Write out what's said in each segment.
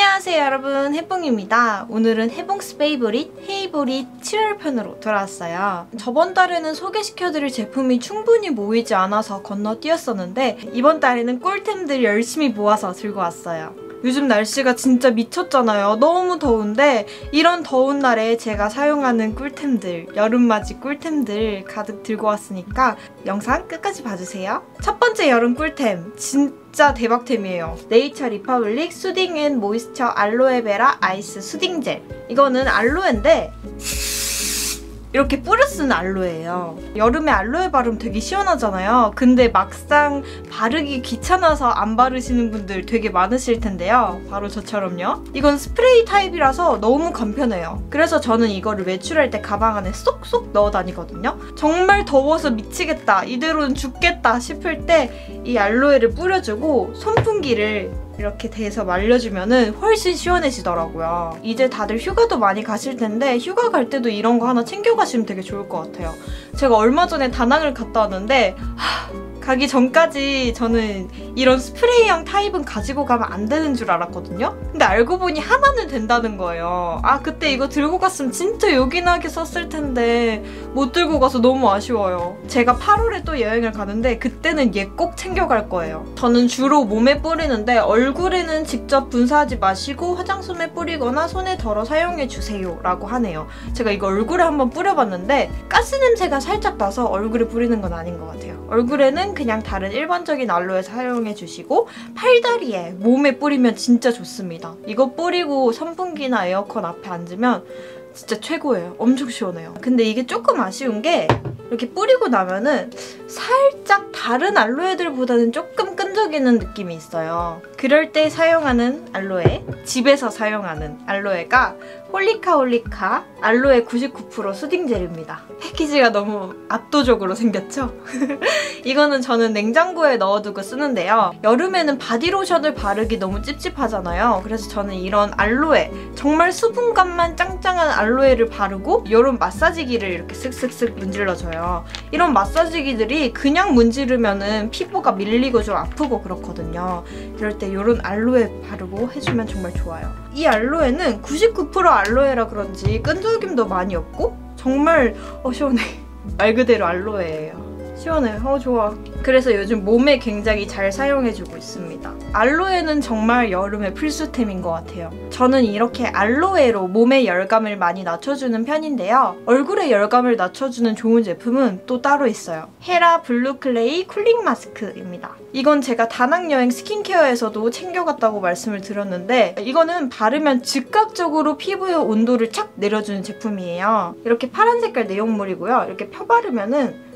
안녕하세요 여러분 해봉입니다. 오늘은 해봉스 페이보릿 헤이보릿 7월 편으로 돌아왔어요. 저번 달에는 소개시켜드릴 제품이 충분히 모이지 않아서 건너뛰었었는데 이번 달에는 꿀템들 열심히 모아서 들고 왔어요. 요즘 날씨가 진짜 미쳤잖아요. 너무 더운데 이런 더운 날에 제가 사용하는 꿀템들, 여름맞이 꿀템들 가득 들고 왔으니까 영상 끝까지 봐주세요. 첫 번째 여름 꿀템, 진짜 대박템이에요. 네이처 리퍼블릭 수딩 앤 모이스처 알로에베라 아이스 수딩 젤. 이거는 알로에인데 이렇게 뿌려 쓰는 알로에예요. 여름에 알로에 바르면 되게 시원하잖아요. 근데 막상 바르기 귀찮아서 안 바르시는 분들 되게 많으실 텐데요. 바로 저처럼요. 이건 스프레이 타입이라서 너무 간편해요. 그래서 저는 이거를 외출할 때 가방 안에 쏙쏙 넣어 다니거든요. 정말 더워서 미치겠다, 이대로는 죽겠다 싶을 때 이 알로에를 뿌려주고 선풍기를 이렇게 대서 말려주면 훨씬 시원해지더라고요. 이제 다들 휴가도 많이 가실 텐데 휴가 갈 때도 이런 거 하나 챙겨가시면 되게 좋을 것 같아요. 제가 얼마 전에 다낭을 갔다 왔는데 하, 가기 전까지 저는 이런 스프레이형 타입은 가지고 가면 안 되는 줄 알았거든요? 근데 알고 보니 하나는 된다는 거예요. 아, 그때 이거 들고 갔으면 진짜 요긴하게 썼을 텐데 못 들고 가서 너무 아쉬워요. 제가 8월에 또 여행을 가는데 그때는 얘 꼭 챙겨갈 거예요. 저는 주로 몸에 뿌리는데 얼굴에는 직접 분사하지 마시고 화장솜에 뿌리거나 손에 덜어 사용해주세요 라고 하네요. 제가 이거 얼굴에 한번 뿌려봤는데 가스 냄새가 살짝 나서 얼굴에 뿌리는 건 아닌 것 같아요. 얼굴에는 그냥 다른 일반적인 알로에 사용해주시고 팔다리에 몸에 뿌리면 진짜 좋습니다. 이거 뿌리고 선풍기나 에어컨 앞에 앉으면 진짜 최고예요. 엄청 시원해요. 근데 이게 조금 아쉬운 게 이렇게 뿌리고 나면은 살짝 다른 알로에들보다는 조금 끈적이는 느낌이 있어요. 그럴 때 사용하는 알로에, 집에서 사용하는 알로에가 홀리카 홀리카 알로에 99% 수딩 젤입니다. 패키지가 너무 압도적으로 생겼죠? 이거는 저는 냉장고에 넣어두고 쓰는데요. 여름에는 바디로션을 바르기 너무 찝찝하잖아요. 그래서 저는 이런 알로에, 정말 수분감만 짱짱한 알로에를 바르고 이런 마사지기를 이렇게 쓱쓱쓱 문질러줘요. 이런 마사지기들이 그냥 문지르면 피부가 밀리고 좀 아프고 그렇거든요. 이럴 때 이런 알로에 바르고 해주면 정말 좋아요. 이 알로에는 99% 알로에라 그런지 끈적임도 많이 없고 정말 어 시원해. 말 그대로 알로에예요. 시원해. 어 좋아. 그래서 요즘 몸에 굉장히 잘 사용해주고 있습니다. 알로에는 정말 여름의 필수템인 것 같아요. 저는 이렇게 알로에로 몸의 열감을 많이 낮춰주는 편인데요. 얼굴의 열감을 낮춰주는 좋은 제품은 또 따로 있어요. 헤라 블루클레이 쿨링 마스크입니다. 이건 제가 다낭 여행 스킨케어에서도 챙겨갔다고 말씀을 드렸는데 이거는 바르면 즉각적으로 피부의 온도를 착 내려주는 제품이에요. 이렇게 파란 색깔 내용물이고요. 이렇게 펴바르면은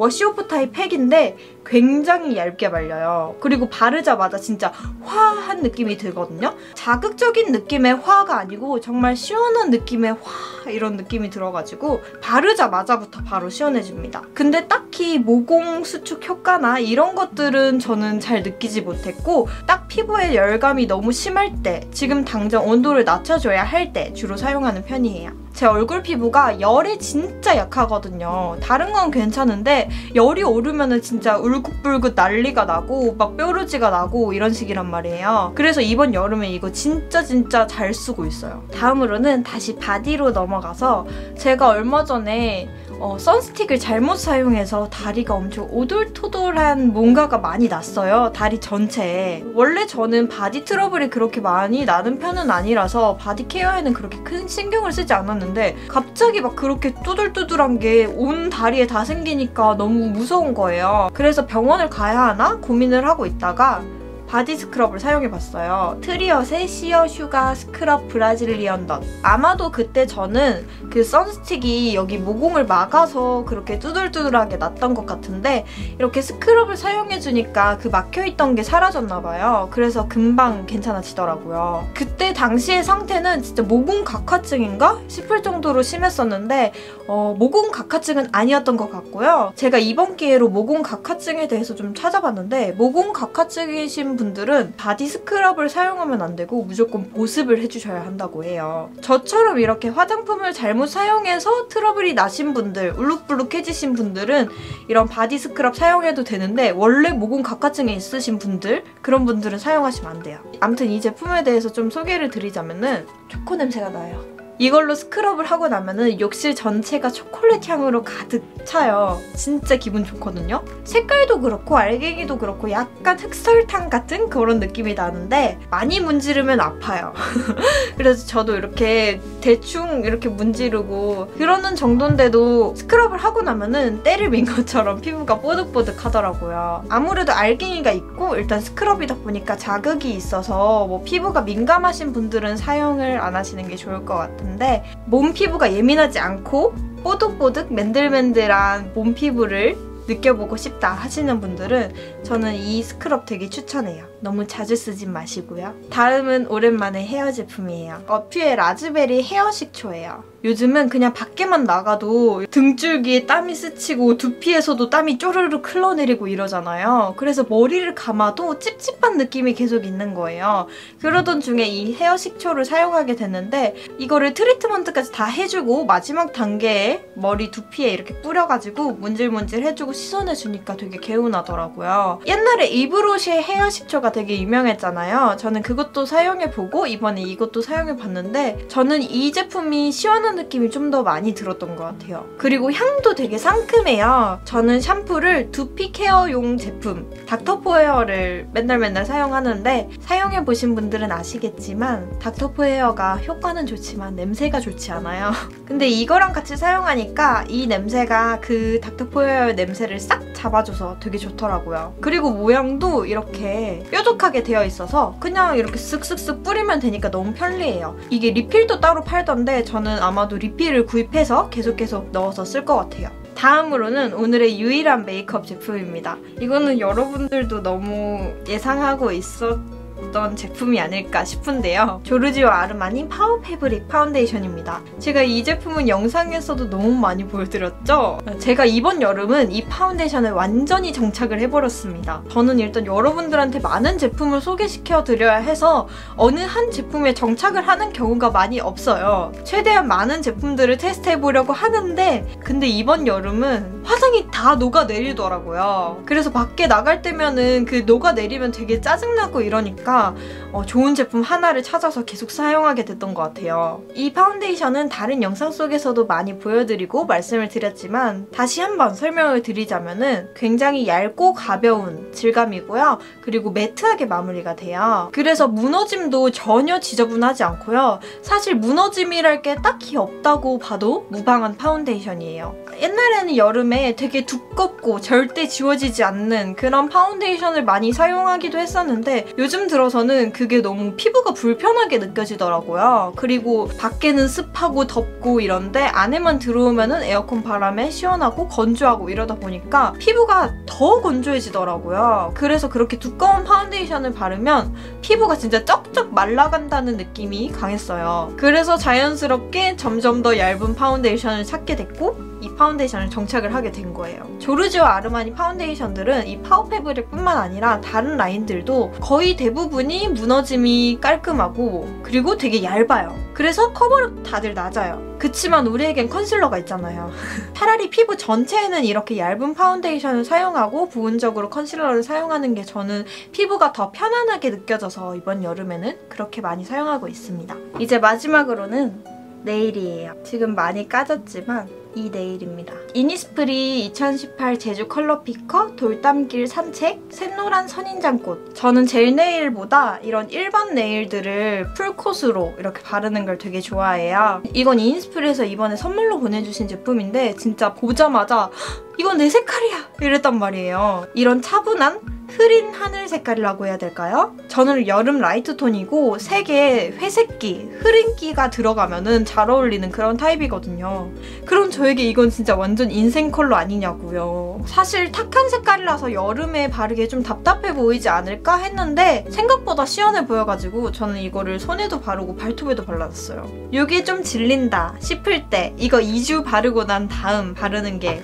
워시오프 타입 팩인데 굉장히 얇게 발려요. 그리고 바르자마자 진짜 화한 느낌이 들거든요. 자극적인 느낌의 화가 아니고 정말 시원한 느낌의 화 이런 느낌이 들어가지고 바르자마자부터 바로 시원해집니다. 근데 딱히 모공 수축 효과나 이런 것들은 저는 잘 느끼지 못했고 딱 피부에 열감이 너무 심할 때 지금 당장 온도를 낮춰줘야 할 때 주로 사용하는 편이에요. 제 얼굴 피부가 열에 진짜 약하거든요. 다른 건 괜찮은데 열이 오르면은 진짜 울긋불긋 난리가 나고 막 뾰루지가 나고 이런 식이란 말이에요. 그래서 이번 여름에 이거 진짜 진짜 잘 쓰고 있어요. 다음으로는 다시 바디로 넘어가서 제가 얼마 전에 어, 선스틱을 잘못 사용해서 다리가 엄청 오돌토돌한 뭔가가 많이 났어요. 다리 전체에. 원래 저는 바디 트러블이 그렇게 많이 나는 편은 아니라서 바디 케어에는 그렇게 큰 신경을 쓰지 않았는데 갑자기 막 그렇게 뚜들뚜들한 게 온 다리에 다 생기니까 너무 무서운 거예요. 그래서 병원을 가야 하나 고민을 하고 있다가 바디 스크럽을 사용해봤어요. 트리엇의 시어 슈가 스크럽 브라질리언 덧. 아마도 그때 저는 그 선스틱이 여기 모공을 막아서 그렇게 뚜들뚜들하게 났던 것 같은데 이렇게 스크럽을 사용해주니까 그 막혀있던 게 사라졌나봐요. 그래서 금방 괜찮아지더라고요. 그때 당시의 상태는 진짜 모공 각화증인가 싶을 정도로 심했었는데 어, 모공 각화증은 아니었던 것 같고요. 제가 이번 기회로 모공 각화증에 대해서 좀 찾아봤는데 모공 각화증이신 분들은 바디 스크럽을 사용하면 안 되고 무조건 보습을 해주셔야 한다고 해요. 저처럼 이렇게 화장품을 잘못 사용해서 트러블이 나신 분들, 울룩불룩해지신 분들은 이런 바디 스크럽 사용해도 되는데 원래 모공 각화증이 있으신 분들 그런 분들은 사용하시면 안 돼요. 아무튼 이 제품에 대해서 좀 소개를 드리자면은 초코 냄새가 나요. 이걸로 스크럽을 하고 나면은 욕실 전체가 초콜릿 향으로 가득 차요. 진짜 기분 좋거든요. 색깔도 그렇고 알갱이도 그렇고 약간 흑설탕 같은 그런 느낌이 나는데 많이 문지르면 아파요. 그래서 저도 이렇게 대충 이렇게 문지르고 그러는 정도인데도 스크럽을 하고 나면은 때를 민 것처럼 피부가 뽀득뽀득 하더라고요. 아무래도 알갱이가 있고 일단 스크럽이다 보니까 자극이 있어서 뭐 피부가 민감하신 분들은 사용을 안 하시는 게 좋을 것 같은데 몸 피부가 예민하지 않고 뽀득뽀득 맨들맨들한 몸 피부를 느껴보고 싶다 하시는 분들은 저는 이 스크럽 되게 추천해요. 너무 자주 쓰진 마시고요. 다음은 오랜만에 헤어 제품이에요. 어퓨의 라즈베리 헤어 식초예요. 요즘은 그냥 밖에만 나가도 등줄기에 땀이 스치고 두피에서도 땀이 쪼르륵 흘러내리고 이러잖아요. 그래서 머리를 감아도 찝찝한 느낌이 계속 있는 거예요. 그러던 중에 이 헤어 식초를 사용하게 됐는데 이거를 트리트먼트까지 다 해주고 마지막 단계에 머리 두피에 이렇게 뿌려가지고 문질문질 해주고 씻어내주니까 되게 개운하더라고요. 옛날에 이브로시의 헤어 식초가 되게 유명했잖아요. 저는 그것도 사용해보고 이번에 이것도 사용해봤는데 저는 이 제품이 시원한 느낌이 좀 더 많이 들었던 것 같아요. 그리고 향도 되게 상큼해요. 저는 샴푸를 두피 케어용 제품 닥터포헤어를 맨날 맨날 사용하는데 사용해보신 분들은 아시겠지만 닥터포헤어가 효과는 좋지만 냄새가 좋지 않아요. 근데 이거랑 같이 사용하니까 이 냄새가 그 닥터포헤어 냄새를 싹 잡아줘서 되게 좋더라고요. 그리고 모양도 이렇게 뾰 족하게 되어 있어서 그냥 이렇게 쓱쓱쓱 뿌리면 되니까 너무 편리해요. 이게 리필도 따로 팔던데 저는 아마 아마도 리필을 구입해서 계속 계속 넣어서 쓸 것 같아요. 다음으로는 오늘의 유일한 메이크업 제품입니다. 이거는 여러분들도 너무 예상하고 있었 있었던 제품이 아닐까 싶은데요. 조르지와 아르마니 파워 패브릭 파운데이션입니다. 제가 이 제품은 영상에서도 너무 많이 보여드렸죠? 제가 이번 여름은 이 파운데이션을 완전히 정착을 해버렸습니다. 저는 일단 여러분들한테 많은 제품을 소개시켜 드려야 해서 어느 한 제품에 정착을 하는 경우가 많이 없어요. 최대한 많은 제품들을 테스트해보려고 하는데 근데 이번 여름은 화장이 다 녹아내리더라고요. 그래서 밖에 나갈 때면은 그 녹아내리면 되게 짜증나고 이러니까 어, 좋은 제품 하나를 찾아서 계속 사용하게 됐던 것 같아요. 이 파운데이션은 다른 영상 속에서도 많이 보여드리고 말씀을 드렸지만 다시 한번 설명을 드리자면은 굉장히 얇고 가벼운 질감이고요. 그리고 매트하게 마무리가 돼요. 그래서 무너짐도 전혀 지저분하지 않고요. 사실 무너짐이랄 게 딱히 없다고 봐도 무방한 파운데이션이에요. 옛날에는 여름 에 되게 두껍고 절대 지워지지 않는 그런 파운데이션을 많이 사용하기도 했었는데 요즘 들어 들어서는 그게 너무 피부가 불편하게 느껴지더라고요. 그리고 밖에는 습하고 덥고 이런데 안에만 들어오면은 에어컨 바람에 시원하고 건조하고 이러다 보니까 피부가 더 건조해지더라고요. 그래서 그렇게 두꺼운 파운데이션을 바르면 피부가 진짜 쩍쩍 말라간다는 느낌이 강했어요. 그래서 자연스럽게 점점 더 얇은 파운데이션을 찾게 됐고 이 파운데이션을 정착을 하게 된 거예요. 조르지오 아르마니 파운데이션들은 이 파워 패브릭뿐만 아니라 다른 라인들도 거의 대부분이 무너짐이 깔끔하고 그리고 되게 얇아요. 그래서 커버력 다들 낮아요. 그치만 우리에겐 컨실러가 있잖아요. 차라리 피부 전체에는 이렇게 얇은 파운데이션을 사용하고 부분적으로 컨실러를 사용하는 게 저는 피부가 더 편안하게 느껴져서 이번 여름에는 그렇게 많이 사용하고 있습니다. 이제 마지막으로는 네일이에요. 지금 많이 까졌지만 이 네일입니다. 이니스프리 2018 제주 컬러 피커 돌담길 산책 샛노란 선인장꽃 저는 젤 네일보다 이런 일반 네일들을 풀코스로 이렇게 바르는 걸 되게 좋아해요. 이건 이니스프리에서 이번에 선물로 보내주신 제품인데 진짜 보자마자 이건 내 색깔이야! 이랬단 말이에요. 이런 차분한 흐린 하늘 색깔이라고 해야 될까요? 저는 여름 라이트 톤이고 색에 회색기, 흐린기가 들어가면 잘 어울리는 그런 타입이거든요. 그럼 저에게 이건 진짜 완전 인생 컬러 아니냐고요. 사실 탁한 색깔이라서 여름에 바르기 좀 답답해 보이지 않을까 했는데 생각보다 시원해 보여가지고 저는 이거를 손에도 바르고 발톱에도 발라줬어요. 이게 좀 질린다 싶을 때 이거 2주 바르고 난 다음 바르는 게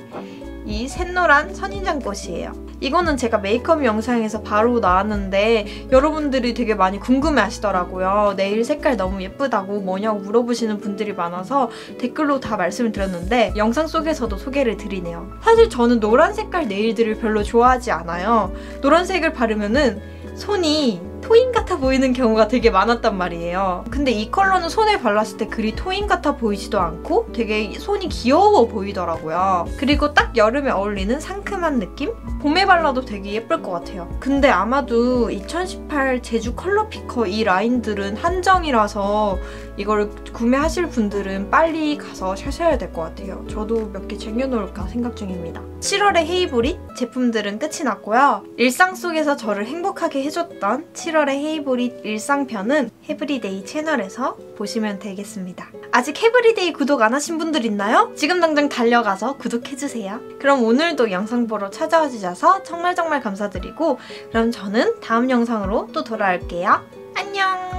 이 샛노란 선인장꽃이에요. 이거는 제가 메이크업 영상에서 바로 나왔는데 여러분들이 되게 많이 궁금해 하시더라고요. 네일 색깔 너무 예쁘다고 뭐냐고 물어보시는 분들이 많아서 댓글로 다 말씀을 드렸는데 영상 속에서도 소개를 드리네요. 사실 저는 노란 색깔 네일들을 별로 좋아하지 않아요. 노란색을 바르면은 손이 토인 같아 보이는 경우가 되게 많았단 말이에요. 근데 이 컬러는 손에 발랐을 때 그리 토인 같아 보이지도 않고 되게 손이 귀여워 보이더라고요. 그리고 딱 여름에 어울리는 상큼한 느낌? 봄에 발라도 되게 예쁠 것 같아요. 근데 아마도 2018 제주 컬러 피커 이 라인들은 한정이라서 이걸 구매하실 분들은 빨리 가서 사셔야 될 것 같아요. 저도 몇 개 쟁여놓을까 생각 중입니다. 7월의 헤이보릿 제품들은 끝이 났고요. 일상 속에서 저를 행복하게 해줬던 7월 의 헤이보릿 일상편은 헤브리데이 채널에서 보시면 되겠습니다. 아직 헤브리데이 구독 안 하신 분들 있나요? 지금 당장 달려가서 구독해주세요. 그럼 오늘도 영상 보러 찾아와 주셔서 정말 정말 감사드리고 그럼 저는 다음 영상으로 또 돌아올게요. 안녕!